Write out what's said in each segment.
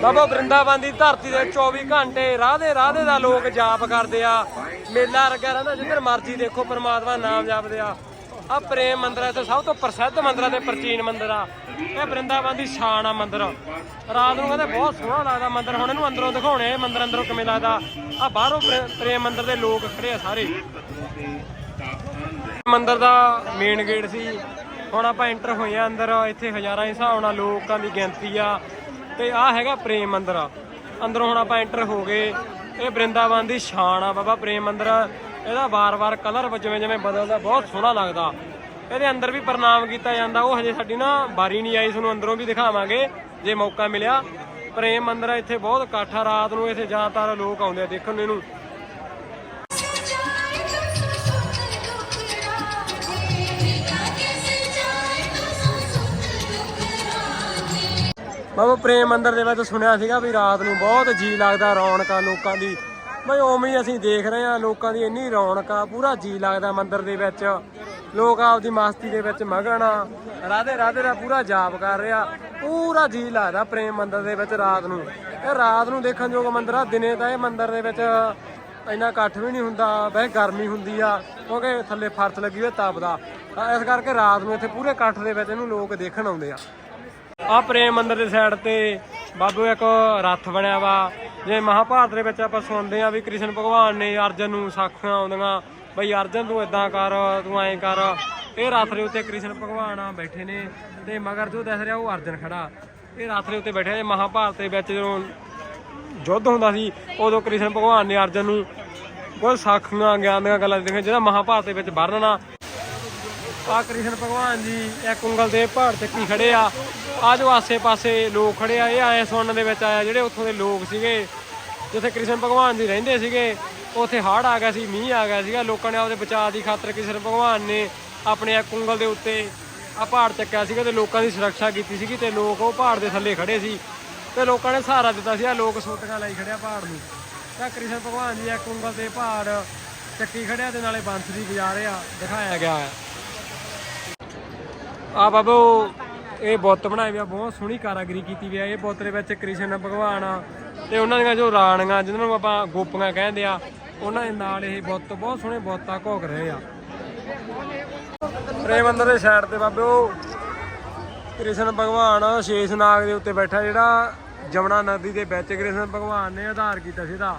ਬਾਬਾ ਬ੍ਰਿੰਦਾਵਨ ਦੀ ਧਰਤੀ ਦੇ 24 ਘੰਟੇ ਰਾਧੇ ਰਾਧੇ ਦਾ ਲੋਕ ਜਾਪ ਕਰਦੇ ਆ। ਮੇਲਾ ਲੱਗਿਆ ਰਹਿੰਦਾ ਜਿੱਧਰ ਮਰਜ਼ੀ ਦੇਖੋ, ਪ੍ਰਮਾਤਮਾ ਨਾਮ ਜਪਦੇ ਆ। ਆ ਪ੍ਰੇਮ ਮੰਦਿਰ ਹੈ ਤੇ ਸਭ ਤੋਂ ਪ੍ਰਸਿੱਧ ਮੰਦਿਰ ਦੇ ਪ੍ਰਾਚੀਨ ਮੰਦਿਰ ਆ। ਇਹ ਬ੍ਰਿੰਦਾਵਨ ਦੀ ਸ਼ਾਨ ਆ ਮੰਦਿਰ। ਰਾਤ ਨੂੰ ਕਹਿੰਦੇ ਬਹੁਤ ਸੋਹਣਾ ਲੱਗਦਾ ਮੰਦਿਰ, ਹੁਣ ਇਹਨੂੰ ਅੰਦਰੋਂ ਦਿਖਾਉਣੇ ਇਹ ਮੰਦਿਰ ਅੰਦਰੋਂ ਕਿਵੇਂ ਲੱਗਦਾ। ਆ ਬਾਹਰੋਂ ਪ੍ਰੇ- ਪ੍ਰੇਮ ਮੰਦਿਰ ਦੇ ਲੋਕ ਖੜੇ ਆ ਸਾਰੇ। ਮੰਦਿਰ ਦਾ ਮੇਨ ਗੇਟ ਸੀ। ਹੁਣ ਆਪਾਂ ਐਂਟਰ ਹੋਏ ਆ ਅੰਦਰ, ਇੱਥੇ ਹਜ਼ਾਰਾਂ ਹਿਸਾਬ ਨਾਲ ਲੋਕਾਂ ਦੀ ਗਿਣਤੀ ਆ। ਤੇ ਆ ਹੈਗਾ ਪ੍ਰੇਮ ਮੰਦਿਰ ਅੰਦਰੋਂ ਹੁਣ ਆਪਾਂ ਐਂਟਰ ਹੋ ਗਏ। ਇਹ ਬ੍ਰਿੰਦਾਵਨ ਦੀ ਸ਼ਾਨ ਆ ਬਾਬਾ ਪ੍ਰੇਮ ਮੰਦਿਰ। ਇਹਦਾ ਵਾਰ-ਵਾਰ ਕਲਰ ਜਿਵੇਂ ਜਿਵੇਂ ਬਦਲਦਾ, ਬਹੁਤ ਸੋਹਣਾ ਲੱਗਦਾ। ਇਹਦੇ ਅੰਦਰ ਵੀ ਪ੍ਰਣਾਮ ਕੀਤਾ ਜਾਂਦਾ। ਉਹ ਹਜੇ ਸਾਡੀ ਨਾ ਬਾਰੀ ਨਹੀਂ ਆਈ, ਤੁਹਾਨੂੰ ਅੰਦਰੋਂ ਵੀ ਦਿਖਾਵਾਂਗੇ, ਜੇ ਮੌਕਾ ਮਿਲਿਆ। ਪ੍ਰੇਮ ਮੰਦਿਰ ਇੱਥੇ ਬਹੁਤ ਇਕੱਠ ਆ। ਰਾਤ ਨੂੰ ਇੱਥੇ ਜ਼ਿਆਦਾਤਰ ਲੋਕ ਆਉਂਦੇ ਆ ਦੇਖਣ ਨੂੰ ਇਹਨੂੰ। ਬਾਬਾ ਪ੍ਰੇਮ ਮੰਦਿਰ ਦੇ ਵਿੱਚ ਸੁਣਿਆ ਸੀਗਾ ਵੀ ਰਾਤ ਨੂੰ ਬਹੁਤ ਜੀ ਲੱਗਦਾ ਰੌਣਕਾਂ ਲੋਕਾਂ ਦੀ। ਬਈ ਉਵੇਂ ਹੀ ਅਸੀਂ ਦੇਖ ਰਹੇ ਹਾਂ ਲੋਕਾਂ ਦੀ ਇੰਨੀ ਰੌਣਕ ਆ, ਪੂਰਾ ਜੀ ਲੱਗਦਾ ਮੰਦਿਰ ਦੇ ਵਿੱਚ। ਲੋਕ ਆਪਦੀ ਮਸਤੀ ਦੇ ਵਿੱਚ ਮਗਨ ਆ। ਰਾਧੇ ਰਾਧੇ ਦਾ ਪੂਰਾ ਜਾਪ ਕਰ ਰਿਹਾ। ਪੂਰਾ ਜੀ ਲੱਗਦਾ ਪ੍ਰੇਮ ਮੰਦਿਰ ਦੇ ਵਿੱਚ ਰਾਤ ਨੂੰ। ਇਹ ਰਾਤ ਨੂੰ ਦੇਖਣ ਯੋਗ ਮੰਦਿਰ ਆ, ਦਿਨੇ ਤਾਂ ਇਹ ਮੰਦਿਰ ਦੇ ਵਿੱਚ ਇੰਨਾ ਇਕੱਠ ਵੀ ਨਹੀਂ ਹੁੰਦਾ ਵੈਸੇ ਗਰਮੀ ਹੁੰਦੀ ਆ, ਕਿਉਂਕਿ ਥੱਲੇ ਫਰਸ਼ ਲੱਗੀ ਹੋਈ ਤਪਦਾ ਇਸ ਕਰਕੇ ਰਾਤ ਨੂੰ ਇੱਥੇ ਪੂਰੇ ਇਕੱਠ ਦੇ ਵਿੱਚ ਇਹਨੂੰ ਲੋਕ ਦੇਖਣ ਆਉਂਦੇ ਆ। ਆ ਪ੍ਰੇਮ ਮੰਦਿਰ ਦੇ ਸਾਈਡ ਤੇ ਬਾਬੂ ਇੱਕ ਰੱਥ ਬਣਿਆ ਵਾ, ਜੇ ਮਹਾਭਾਰਤ ਦੇ ਵਿੱਚ ਆਪਾਂ ਸੁਣਦੇ ਆ ਵੀ ਕ੍ਰਿਸ਼ਨ ਭਗਵਾਨ ਨੇ ਅਰਜਨ ਨੂੰ ਸਾਖੀਆਂ ਆਉਂਦੀਆਂ, ਬਈ ਅਰਜਨ ਤੂੰ ਇਦਾਂ ਕਰ, ਤੂੰ ਐਂ ਕਰ। ਇਹ ਰੱਥ ਦੇ ਉੱਤੇ ਕ੍ਰਿਸ਼ਨ ਭਗਵਾਨ ਆ ਬੈਠੇ ਨੇ ਤੇ ਮਗਰ ਜੋ ਦਿਖ ਰਿਹਾ ਉਹ ਅਰਜਨ ਖੜਾ। ਇਹ ਰੱਥ ਦੇ ਉੱਤੇ ਬੈਠਿਆ ਜੇ ਮਹਾਭਾਰਤ ਦੇ ਵਿੱਚ ਜਦੋਂ ਯੁੱਧ ਹੁੰਦਾ ਸੀ, ਉਦੋਂ ਕ੍ਰਿਸ਼ਨ ਭਗਵਾਨ ਨੇ ਅਰਜਨ ਨੂੰ ਬਹੁਤ ਸਾਖੀਆਂ ਗਿਆਨ ਦੀਆਂ ਗੱਲਾਂ ਦਿੱਤੀਆਂ ਜਿਹੜਾ ਮਹਾਭਾਰਤ ਦੇ ਵਿੱਚ ਵਰਣਨ। ਆ ਕ੍ਰਿਸ਼ਨ ਭਗਵਾਨ ਜੀ, ਇੱਕ ਉਂਗਲ ਦੇ ਪਹਾੜ ਚੱਕੀ ਖੜੇ ਆ। ਆ ਜੋ ਆਸੇ-ਪਾਸੇ ਲੋਕ ਖੜੇ ਆ, ਇਹ ਆਏ ਸੁਣਨ ਦੇ ਵਿੱਚ ਆਇਆ ਜਿਹੜੇ ਉੱਥੋਂ ਦੇ ਲੋਕ ਸੀਗੇ, ਜਿੱਥੇ ਕ੍ਰਿਸ਼ਨ ਭਗਵਾਨ ਜੀ ਰਹਿੰਦੇ ਸੀਗੇ, ਉੱਥੇ ਹੜ੍ਹ ਆ ਗਿਆ ਸੀ, ਮੀਂਹ ਆ ਗਿਆ ਸੀਗਾ, ਲੋਕਾਂ ਨੇ ਆਪਦੇ ਬਚਾਅ ਦੀ ਖਾਤਰ ਕ੍ਰਿਸ਼ਨ ਭਗਵਾਨ ਨੇ ਆਪਣੇ ਇੱਕ ਉਂਗਲ ਦੇ ਉੱਤੇ ਆ ਪਹਾੜ ਚੱਕਿਆ ਸੀਗਾ ਤੇ ਲੋਕਾਂ ਦੀ ਸੁਰੱਖਿਆ ਕੀਤੀ ਸੀਗੀ ਤੇ ਲੋਕ ਉਹ ਪਹਾੜ ਦੇ ਥੱਲੇ ਖੜੇ ਸੀ ਤੇ ਲੋਕਾਂ ਨੇ ਸਹਾਰਾ ਦਿੱਤਾ ਸੀ ਆ ਲੋਕ ਸੋਟੀਆਂ ਲਾਈ ਖੜਿਆ ਪਹਾੜ ਨੂੰ। ਤਾਂ ਕ੍ਰਿਸ਼ਨ ਭਗਵਾਨ ਜੀ ਇੱਕ ਉਂਗਲ ਤੇ ਪਹਾੜ ਚੱਕੀ ਖੜਿਆ ਤੇ ਨਾਲੇ ਬੰਸਰੀ ਵਜਾ ਰਹੇ ਦਿਖਾਇਆ ਗਿਆ ਹੈ ਆ ਬਾਬੂ ਇਹ ਬੁੱਤ ਬਣਾਏ ਹੋਏ ਆ, ਬਹੁਤ ਸੋਹਣੀ ਕਾਰਾਗਰੀ ਕੀਤੀ ਵੀ ਆ। ਇਹ ਬੁੱਤ ਦੇ ਵਿੱਚ ਕ੍ਰਿਸ਼ਨ, ਭਗਵਾਨ ਆ ਤੇ ਉਹਨਾਂ ਦੀਆਂ ਜੋ ਰਾਣੀਆਂ ਜਿਹਨਾਂ ਨੂੰ ਆਪਾਂ ਗੋਪੀਆਂ ਕਹਿੰਦੇ ਆ, ਉਹਨਾਂ ਦੇ ਨਾਲ ਇਹ ਬੁੱਤ, ਬਹੁਤ ਸੋਹਣੇ ਬੁੱਤ ਆ, ਘੋਕ ਰਹੇ ਆ। ਪ੍ਰੇਮ ਮੰਦਰ ਦੇ ਸਾਈਡ ਤੇ ਬਾਬੇ ਉਹ ਕ੍ਰਿਸ਼ਨ, ਭਗਵਾਨ ਸ਼ੇਸ਼ ਨਾਗ ਦੇ ਉੱਤੇ ਬੈਠਾ ਜਿਹੜਾ ਜਮਨਾ ਨਦੀ ਦੇ ਵਿੱਚ ਕ੍ਰਿਸ਼ਨ, ਭਗਵਾਨ ਨੇ ਆਧਾਰ ਕੀਤਾ ਸੀ ਇਹਦਾ।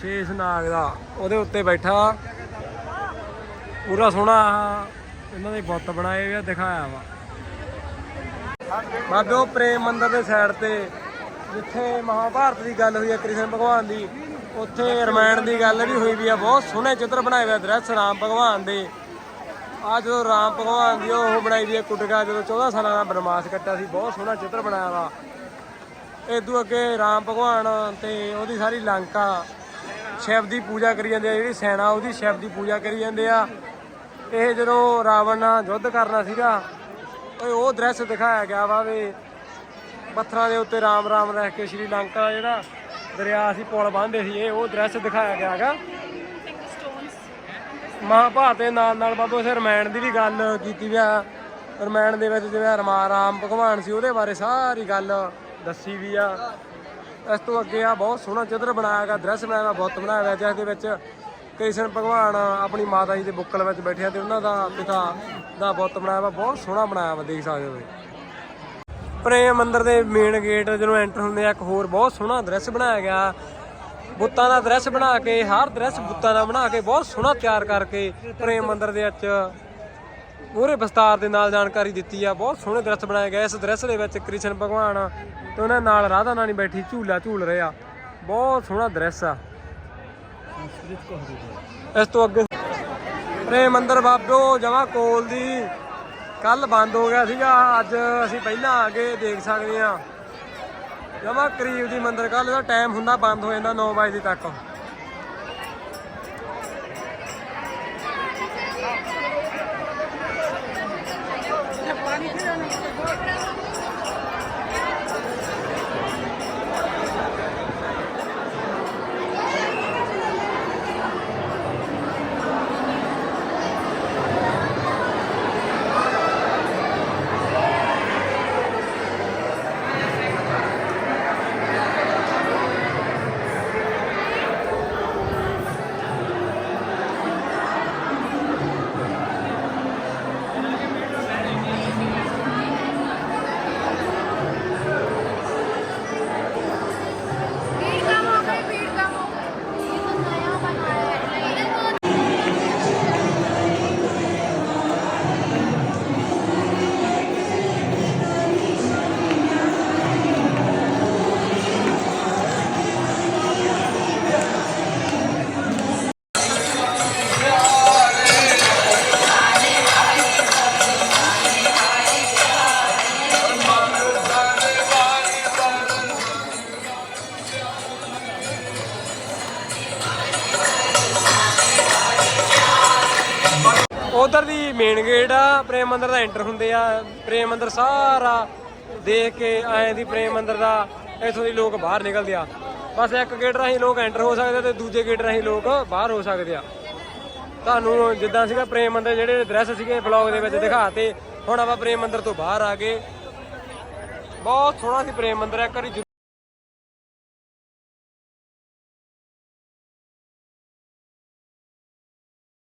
ਸ਼ੇਸ਼ ਨਾਗ ਦਾ, ਉਹਦੇ ਉੱਤੇ ਬੈਠਾ। ਪੂਰਾ ਸੋਹਣਾ ਇਹਨਾਂ ਦੇ ਬੁੱਤ ਬਣਾਏ ਹੋਏ ਆ, ਦਿਖਾਇਆ ਵਾ। ਬਾਬੇ, ਉਹ ਪ੍ਰੇਮ ਮੰਦਰ ਦੇ ਸਾਈਡ ਤੇ, ਜਿੱਥੇ ਮਹਾਭਾਰਤ ਦੀ ਗੱਲ ਹੋਈ ਹੈ, ਕ੍ਰਿਸ਼ਨ ਭਗਵਾਨ ਦੀ, ਉੱਥੇ ਰਮਾਇਣ ਦੀ ਗੱਲ ਵੀ ਹੋਈ ਵੀ ਆ ਬਹੁਤ ਸੋਹਣੇ ਚਿੱਤਰ ਬਣਾਏ ਹੋਏ ਆ ਦ੍ਰਿਸ਼ ਰਾਮ ਭਗਵਾਨ ਦੇ। ਆ ਜਦੋਂ ਰਾਮ ਭਗਵਾਨ ਦੀ ਉਹ ਬਣਾਈ ਵੀ ਹੈ ਕੁਟਕਾ, ਜਦੋਂ 14 ਸਾਲਾਂ ਦਾ ਬਨਵਾਸ ਕੱਟਿਆ ਸੀ, ਬਹੁਤ ਸੋਹਣਾ ਚਿੱਤਰ ਬਣਾਇਆ ਵਾ। ਇਦੋਂ ਅੱਗੇ ਰਾਮ ਭਗਵਾਨ ਤੇ ਉਹਦੀ ਸਾਰੀ ਲੰਕਾ, ਸ਼ਿਵ ਦੀ ਪੂਜਾ ਕਰੀ ਜਾਂਦੇ ਆ, ਜਿਹੜੀ ਸੈਨਾ ਉਹਦੀ ਸ਼ਿਵ ਦੀ ਪੂਜਾ ਕਰੀ ਜਾਂਦੇ ਆ। ਇਹ ਜਦੋਂ ਰਾਵਣ ਨਾਲ ਯੁੱਧ ਕਰਨਾ ਸੀਗਾ ਓਏ, ਉਹ ਦ੍ਰਿਸ਼ ਦਿਖਾਇਆ ਗਿਆ ਵਾ ਵੀ ਪੱਥਰਾਂ ਦੇ ਉੱਤੇ ਰਾਮ ਰਾਮ ਰਹਿ ਕੇ ਸ਼੍ਰੀ ਲੰਕਾ ਜਿਹੜਾ ਦਰਿਆ ਸੀ, ਪੁਲ ਬੰਨ੍ਹਦੇ ਸੀ, ਇਹ ਉਹ ਦ੍ਰਿਸ਼ ਦਿਖਾਇਆ ਗਿਆ ਹੈਗਾ ਮਹਾਭਾਰਤ ਦੇ ਨਾਲ ਨਾਲ ਬਾਬਾ ਉਸੇ ਰਮਾਇਣ ਦੀ ਵੀ ਗੱਲ ਕੀਤੀ ਵੀ ਆ। ਰਮਾਇਣ ਦੇ ਵਿੱਚ ਜਿਵੇਂ ਰਮਾ ਰਾਮ ਭਗਵਾਨ ਸੀ, ਉਹਦੇ ਬਾਰੇ ਸਾਰੀ ਗੱਲ ਦੱਸੀ ਵੀ ਆ। ਇਸ ਤੋਂ ਅੱਗੇ ਆ, ਬਹੁਤ ਸੋਹਣਾ ਚਿੱਤਰ ਬਣਾਇਆ ਗਿਆ ਦ੍ਰਿਸ਼ ਬਣਾਇਆ ਗਿਆ, ਬੁੱਤ ਬਣਾਇਆ ਗਿਆ, ਜਿਸ ਦੇ ਵਿੱਚ ਕ੍ਰਿਸ਼ਨ ਭਗਵਾਨ ਆਪਣੀ ਮਾਤਾ ਜੀ ਦੇ ਬੁੱਕਲ ਵਿੱਚ ਬੈਠੇ ਆ ਤੇ ਉਹਨਾਂ ਦਾ ਪਿਤਾ ਦਾ ਬੁੱਤ ਬਣਾਇਆ ਵਾ, ਬਹੁਤ ਸੋਹਣਾ ਬਣਾਇਆ ਵਾ, ਦੇਖ ਸਕਦੇ ਹੋ ਤੁਸੀਂ। ਪ੍ਰੇਮ ਮੰਦਿਰ ਦੇ ਮੇਨ ਗੇਟ ਜਦੋਂ ਐਂਟਰ ਹੁੰਦੇ ਆ, ਇੱਕ ਹੋਰ ਬਹੁਤ ਸੋਹਣਾ ਦ੍ਰਿਸ਼ ਬਣਾਇਆ ਗਿਆ। ਬੁੱਤਾਂ ਦਾ ਦ੍ਰਿਸ਼ ਬਣਾ ਕੇ, ਹਰ ਦ੍ਰਿਸ਼ ਬੁੱਤਾਂ ਦਾ ਬਣਾ ਕੇ, ਬਹੁਤ ਸੋਹਣਾ ਤਿਆਰ ਕਰਕੇ ਪ੍ਰੇਮ ਮੰਦਿਰ ਦੇ ਵਿੱਚ ਪੂਰੇ ਵਿਸਤਾਰ ਦੇ ਨਾਲ ਜਾਣਕਾਰੀ ਦਿੱਤੀ ਆ, ਬਹੁਤ ਸੋਹਣੇ ਦ੍ਰਿਸ਼ ਬਣਾਏ ਗਏ। ਇਸ ਦ੍ਰਿਸ਼ ਦੇ ਵਿੱਚ ਕ੍ਰਿਸ਼ਨ ਭਗਵਾਨ ਤੇ ਉਹਨਾਂ ਨਾਲ ਰਾਧਾ ਨਾਨੀ ਬੈਠੀ, ਝੂਲਾ ਝੂਲ ਰਹੇ ਆ। ਬਹੁਤ ਸੋਹਣਾ ਦ੍ਰਿਸ਼ ਆ। ਇਸ ਤੋਂ ਅੱਗੇ ਪ੍ਰੇਮ ਮੰਦਿਰ ਬਾਬਿਓ, ਜਮਾ ਕੋਲ ਦੀ ਕੱਲ ਬੰਦ ਹੋ ਗਿਆ ਸੀਗਾ। ਅੱਜ ਅਸੀਂ ਪਹਿਲਾਂ ਆ ਕੇ ਦੇਖ ਸਕਦੇ ਆ ਜਮਾ ਕਰੀਬ ਦੀ ਮੰਦਿਰ ਕੱਲ ਦਾ ਟਾਈਮ ਹੁੰਦਾ ਬੰਦ ਹੋ ਜਾਂਦਾ 9 ਵਜੇ ਤੱਕ। ਉਧਰ ਦੀ ਮੇਨ ਗੇਟ ਆ, ਪ੍ਰੇਮ ਮੰਦਰ ਦਾ ਐਂਟਰ ਹੁੰਦੇ ਆ। ਪ੍ਰੇਮ ਮੰਦਰ ਸਾਰਾ ਦੇਖ ਕੇ ਐਂ ਦੀ ਪ੍ਰੇਮ ਮੰਦਰ ਦਾ, ਇਥੋਂ ਦੀ ਲੋਕ ਬਾਹਰ ਨਿਕਲਦੇ ਆ। ਬਸ ਇੱਕ ਗੇਟ ਰਾਹੀਂ ਲੋਕ ਐਂਟਰ ਹੋ ਸਕਦੇ ਤੇ ਦੂਜੇ ਗੇਟ ਰਾਹੀਂ ਲੋਕ ਬਾਹਰ ਹੋ ਸਕਦੇ ਆ। ਤੁਹਾਨੂੰ ਜਿੱਦਾਂ ਸੀਗਾ ਪ੍ਰੇਮ ਮੰਦਰ ਜਿਹੜੇ ਐਡਰੈਸ ਸੀਗੇ ਬਲੌਗ ਦੇ ਵਿੱਚ ਦਿਖਾਤੇ, ਹੁਣ ਆਪਾਂ ਪ੍ਰੇਮ ਮੰਦਰ ਤੋਂ ਬਾਹਰ ਆ ਗਏ। ਬਹੁਤ ਸੋਹਣਾ ਸੀ ਪ੍ਰੇਮ ਮੰਦਰ, ਇੱਕ ਵਾਰੀ